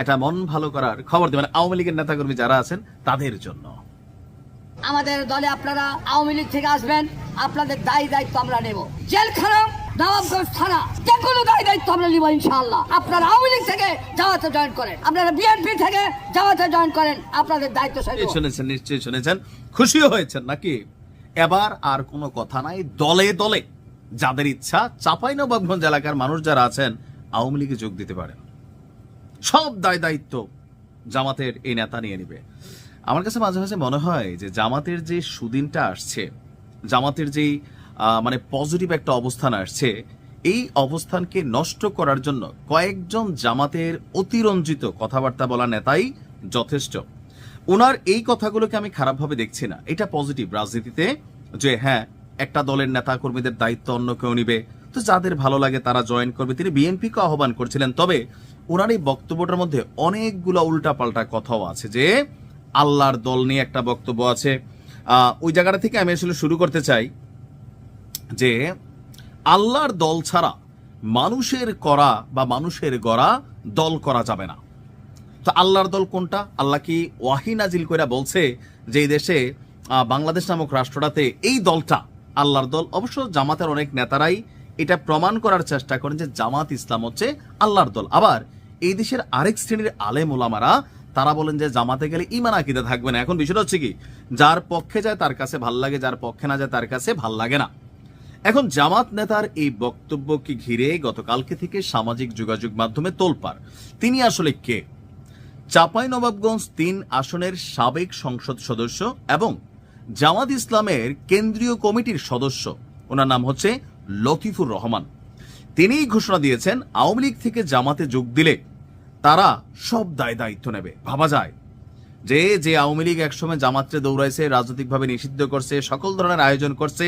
একটা মন ভালো করার খবর দিবেন। আওয়ামী লীগের নেতাকর্মী যারা আছেন তাদের জন্য। আমাদের দলে আপনারা আওয়ামী লীগ থেকে আসবেন আপনাদের দায়ী দায়িত্ব আমরা নেব। জেলখানা নবাবগঞ্জ থানা যে কোনো দায়ী দায়িত্ব আমরা নিব ইনশাআল্লাহ। আপনারা আওয়ামী লীগ থেকে জামাতে জয়েন করেন আপনারা বিএনপি থেকে জামাতে জয়েন করেন আপনাদের দায়িত্ব শুনেছেন নিশ্চয়ই শুনেছেন। খুশিও হয়েছেন নাকি? এবার আর কোনো কথা নাই দলে দলে। যাদের ইচ্ছা চাপাই নবাবগঞ্জ এলাকার মানুষ যারা আছেন আওয়ামী লীগে যোগ দিতে পারেন। সব দায় দায়িত্ব জামাতের এই নেতা নিয়ে নিবে। আমার কাছে মাঝে মাঝে মনে হয় যে জামাতের যে সুদিনটা আসছে, জামাতের যেই মানে পজিটিভ একটা অবস্থান আসছে, এই অবস্থানকে নষ্ট করার জন্য কয়েকজন জামাতের অতিরঞ্জিত কথাবার্তা বলা নেতাই যথেষ্ট। ওনার এই কথাগুলোকে আমি খারাপভাবে দেখছি না। এটা পজিটিভ রাজনীতিতে যে হ্যাঁ একটা দলের নেতা কর্মীদের দায়িত্ব অন্য কেউ নিবে তো যাদের ভালো লাগে তারা জয়েন করবে। তিনি বিএনপিকে আহ্বান করছিলেন। তবে ওনার এই বক্তব্যটার মধ্যে অনেকগুলো উল্টাপাল্টা কথাও আছে যে, আল্লাহর দল নিয়ে একটা বক্তব্য আছে। ওই জায়গাটা থেকে আমি আসলে শুরু করতে চাই যে, আল্লাহর দল ছাড়া মানুষের করা বা মানুষের গড়া দল করা যাবে না। তো আল্লাহর দল কোনটা? আল্লাহ কি ওয়াহি নাজিল কইরা বলছে যে, এই দেশে বাংলাদেশ নামক রাষ্ট্রটাতে এই দলটা আল্লাহর দল। অবশ্য জামাতের অনেক নেতারাই এটা প্রমাণ করার চেষ্টা করেন যে জামাত ইসলাম হচ্ছে আল্লাহর দল। আবার এই দেশের আরেক শ্রেণির আলেম ওলামারা তারা বলেন যে জামাতে গেলে ইমান আকিদে থাকবে না। এখন বিষয়টা হচ্ছে কি, যার পক্ষে যায় তার কাছে ভালো লাগে, যার পক্ষে না যায় তার কাছে ভালো লাগে না। এখন জামাত নেতার এই বক্তব্যকে ঘিরে গতকালকে থেকে সামাজিক যোগাযোগ মাধ্যমে তোলপার তিনি আসলে কে? চাপাই নবাবগঞ্জ তিন আসনের সাবেক সংসদ সদস্য এবং জামাত ইসলামের কেন্দ্রীয় কমিটির সদস্য। ওনার নাম হচ্ছে লতিফুর রহমান। তিনিই ঘোষণা দিয়েছেন, আওয়ামী লীগ থেকে জামাতে যোগ দিলে তারা সব দায় দায়িত্ব নেবে। ভাবা যায় যে যে আওয়ামী লীগ একসময় জামাত্রে দৌড়াইছে, রাজনৈতিকভাবে নিষিদ্ধ করছে, সকল ধরনের আয়োজন করছে,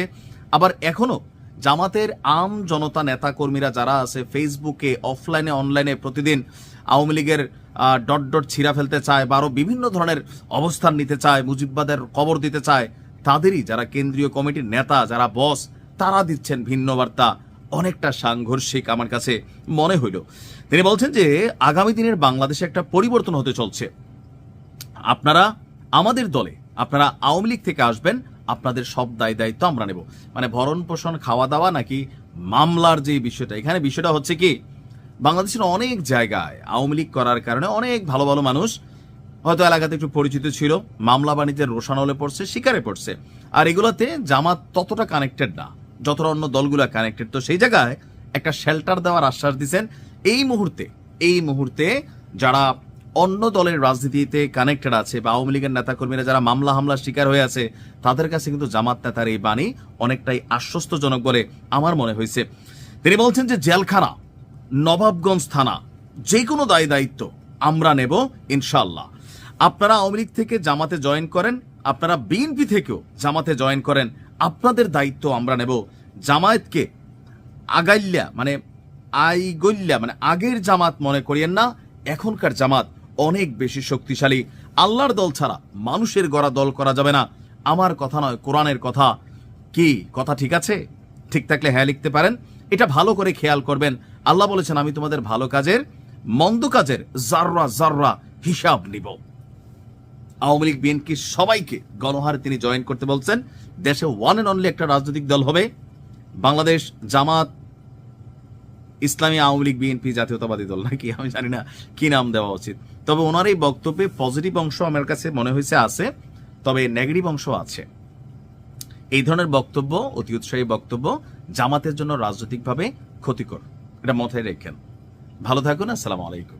আবার এখনও জামাতের আম জনতা নেতা কর্মীরা যারা আছে, ফেসবুকে, অফলাইনে, অনলাইনে প্রতিদিন আওয়ামী লীগের ডট ডট ছিঁড়া ফেলতে চায় বা আরও বিভিন্ন ধরনের অবস্থান নিতে চায়, মুজিববাদের কবর দিতে চায়, তাদেরই যারা কেন্দ্রীয় কমিটির নেতা, যারা বস তারা দিচ্ছেন ভিন্ন বার্তা। অনেকটা সাংঘর্ষিক আমার কাছে মনে হইল। তিনি বলছেন যে, আগামী দিনের বাংলাদেশে একটা পরিবর্তন হতে চলছে। আপনারা আমাদের দলে, আপনারা আওয়ামী লীগ থেকে আসবেন, আপনাদের সব দায় দায়িত্ব আমরা নেব। মানে ভরণ পোষণ, খাওয়া দাওয়া নাকি মামলার যে বিষয়টা, এখানে বিষয়টা হচ্ছে কি, বাংলাদেশের অনেক জায়গায় আওয়ামী লীগ করার কারণে অনেক ভালো ভালো মানুষ হয়তো এলাকাতে একটু পরিচিত ছিল, মামলা বাণিজ্যের রোশানলে পড়ছে, শিকারে পড়ছে। আর এগুলোতে জামাত ততটা কানেক্টেড না। যতটা অন্য দলগুলো কানেক্টেড তো সেই জায়গায় একটা শেল্টার দেওয়ার আশ্বাস দিচ্ছেন এই মুহূর্তে এই মুহূর্তে যারা অন্য দলের রাজনীতিতে কানেক্টেড আছে বা আওয়ামী লীগের নেতাকর্মীরা যারা মামলা হামলার শিকার হয়ে আছে, তাদের কাছে কিন্তু জামাত নেতার এই বাণী অনেকটাই আশ্বস্তজনক বলে আমার মনে হয়েছে। তিনি বলছেন যে জেলখানা, নবাবগঞ্জ থানা যে কোনো দায় দায়িত্ব আমরা নেব ইনশাল্লাহ আপনারা আওয়ামী লীগ থেকে জামাতে জয়েন করেন, আপনারা বিএনপি থেকেও জামাতে জয়েন করেন আপনাদের দায়িত্ব আমরা নেব। জামায়াতকে আগাইল্যা মানে আইগল্যা মানে আগের জামাত মনে করিয়েন না, এখনকার জামাত অনেক বেশি শক্তিশালী। আল্লাহর দল ছাড়া মানুষের গড়া দল করা যাবে না। আমার কথা নয়, কোরআনের কথা। কি, কথা ঠিক আছে? ঠিক থাকলে হ্যাঁ লিখতে পারেন। এটা ভালো করে খেয়াল করবেন। আল্লাহ বলেছেন, আমি তোমাদের ভালো কাজের, মন্দ কাজের জাররা জাররা হিসাব নিব। আওয়ামী লীগ বিএনপি সবাইকে গণহারে তিনি জয়েন করতে বলছেন। দেশে ওয়ান অ্যান্ড অনলি একটা রাজনৈতিক দল হবে। বাংলাদেশ জামাত ইসলামী আওয়ামী লীগ বিএনপি জাতীয়তাবাদী দল নাকি? আমি জানি না কি নাম দেওয়া উচিত। তবে ওনার এই বক্তব্যে পজিটিভ অংশ আমার কাছে মনে হয়েছে আছে, তবে নেগেটিভ অংশ আছে। এই ধরনের বক্তব্য, অতি উৎসাহী বক্তব্য জামাতের জন্য রাজনৈতিকভাবে ক্ষতিকর। এটা মাথায় রেখেন। ভালো থাকুন, আসসালামু আলাইকুম।